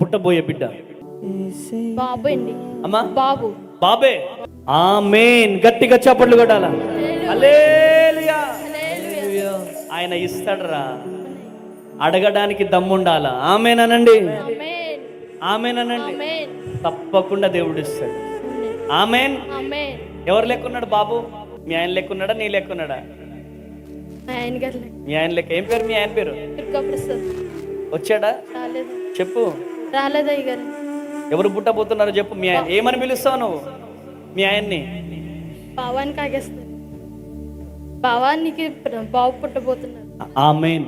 పుట్టబోయే బిడ్డ. బాబు అండి అమ్మా. బాబు. బాబే. ఆమేన్. గట్టిగా చప్పట్లు కొట్టాల. హల్లెలూయా. ఆయన ఇస్తాడరా. అడగడానికి దమ్ముండాలా. ఆమెనండి ఆమేన్. ఆమెనండి ఆమేన్. తప్పకుండా దేవుడు ఇస్తాడు. ఆమెన్. ఆమేన్. ఎవరు లెక్కున్నాడు బాబు? మీ ఆయన లెక్కున్నాడా నీ లెక్కున్నాడా మా ఆయన లెక్క ఏం పేరు? మీ ఆయన పేరు? వచ్చాడా? చెప్పు. రాలేదు అయ్య గారు? ఎవరు పుట్టబోతున్నారో చెప్పు. మీ ఆయన ఏమని పిలుస్తావు నువ్వు? మీ ఆయన్ని? భావానికి ఆగేస్తుంది భావానికి బాబు పుట్టబోతున్నారు. ఆమెన్.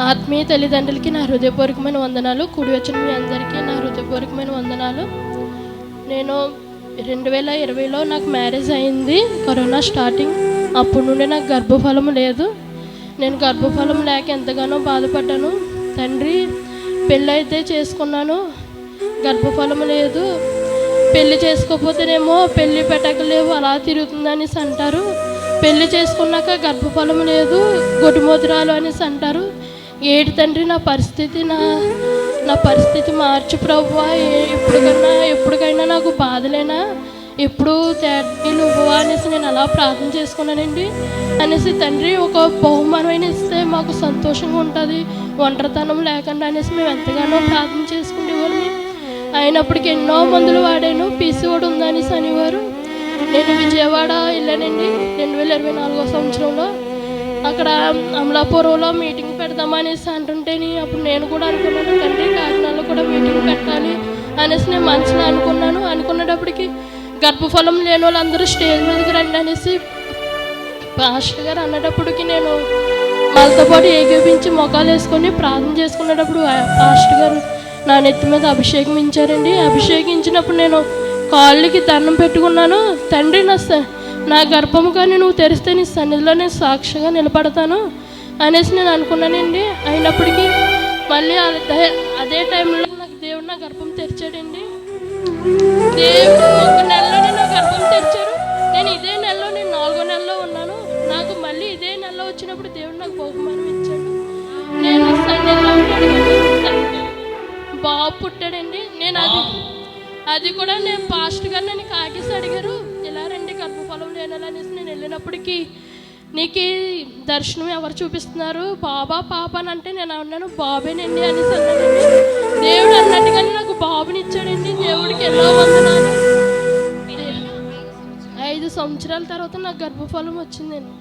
ఆత్మీయ తల్లిదండ్రులకి నా హృదయపూర్వకమైన వందనాలు. కూడి వచ్చిన మీ అందరికీ నా హృదయపూర్వకమైన వందనాలు. నేను రెండు వేల ఇరవైలో నాకు మ్యారేజ్ అయింది. Corona starting. అప్పటి నుండి నాకు గర్భఫలం లేదు. నేను గర్భఫలం లేక ఎంతగానో బాధపడ్డాను. తండ్రి పెళ్ళైతే చేసుకున్నాను. గర్భఫలం లేదు. పెళ్ళి చేసుకోకపోతేనేమో పెళ్ళి పెట్టకలేవు అలా తిరుగుతుందనేసి అంటారు పెళ్ళి చేసుకున్నాక గర్భఫలం లేదు గొడ్డుమోతురాలు అనేసి అంటారు ఏడు తండ్రి నా పరిస్థితి నా నా పరిస్థితి మార్చు ప్రభువా. ఏ- ఎప్పటికైనా నాకు బాధలేనా? ఎప్పుడు తేటి నువ్వు అనేసి నేను అలా ప్రార్థన చేసుకున్నానండి. అనేసి తండ్రి ఒక బహుమానమైన ఇస్తే మాకు సంతోషంగా ఉంటుంది. ఒంటరితనం లేకుండా అనేసి మేము ఎంతగానో ప్రార్థన చేసుకునేవాళ్ళని అయినప్పటికీ ఎన్నో మందులు వాడాను. పీసీఓడి ఉందనేసి అనేవారు నేను విజయవాడ వెళ్ళానండి. రెండు వేల ఇరవై నాలుగో సంవత్సరంలో అక్కడ అమలాపురంలో మీటింగ్ పెడదామనేసి అంటుంటేని అప్పుడు నేను కూడా అనుకున్నాను తండ్రి కాకినాడలో కూడా మీటింగ్ పెట్టాలి అనేసి నేను మంచిగా అనుకున్నాను. అనుకునేటప్పటికి గర్భఫలం లేని వాళ్ళందరూ స్టేజ్ మీదకి రండి అనేసి పాస్టర్ గారు అన్నటప్పటికి నేను వాళ్ళతో పాటు ఏకీపించి మొఖాలు వేసుకొని ప్రార్థన చేసుకునేటప్పుడు పాస్టర్ గారు నా నెత్తి మీద అభిషేకించారండి అభిషేకించినప్పుడు నేను కాళ్ళకి దండం పెట్టుకున్నాను. తండ్రి నా స- నా గర్భము కానీ నువ్వు తెరిస్తే నీ సన్నిధిలో నేను సాక్షిగా నిలబడతాను అనేసి నేను అనుకున్నానండి. అయినప్పటికీ మళ్ళీ అదే అదే టైంలో నాకు దేవుడు నా గర్భం తెరిచాడండి. దేవుడు ఒక నెలలోనే నా గర్భం తెరిచారు. నేను ఇదే నెలలో నేను నాలుగో నెలలో ఉన్నాను మళ్ళీ ఇదే నెలలో వచ్చినప్పుడు దేవుడు నాకు బహుమానం ఇచ్చాడు. నేను బాబు పుట్టాడండి. నేను అది అది కూడా నేను పాస్ట్ గారు నన్ను కాకేసి అడిగారు. ఇలా రండి గర్భఫలం లేనాలి అనేసి నేను వెళ్ళినప్పటికీ నీకు దర్శనం ఎవరు చూపిస్తున్నారు? బాబా పాప అని అంటే నేను అన్నాను బాబేనండి అనేసి అన్నానండి దేవుడు అన్నట్టుగానే నాకు బాబుని ఇచ్చాడండి. దేవుడికి ఎలా వందనాలు. ఐదు సంవత్సరాల తర్వాత నాకు గర్భఫలం వచ్చిందండి.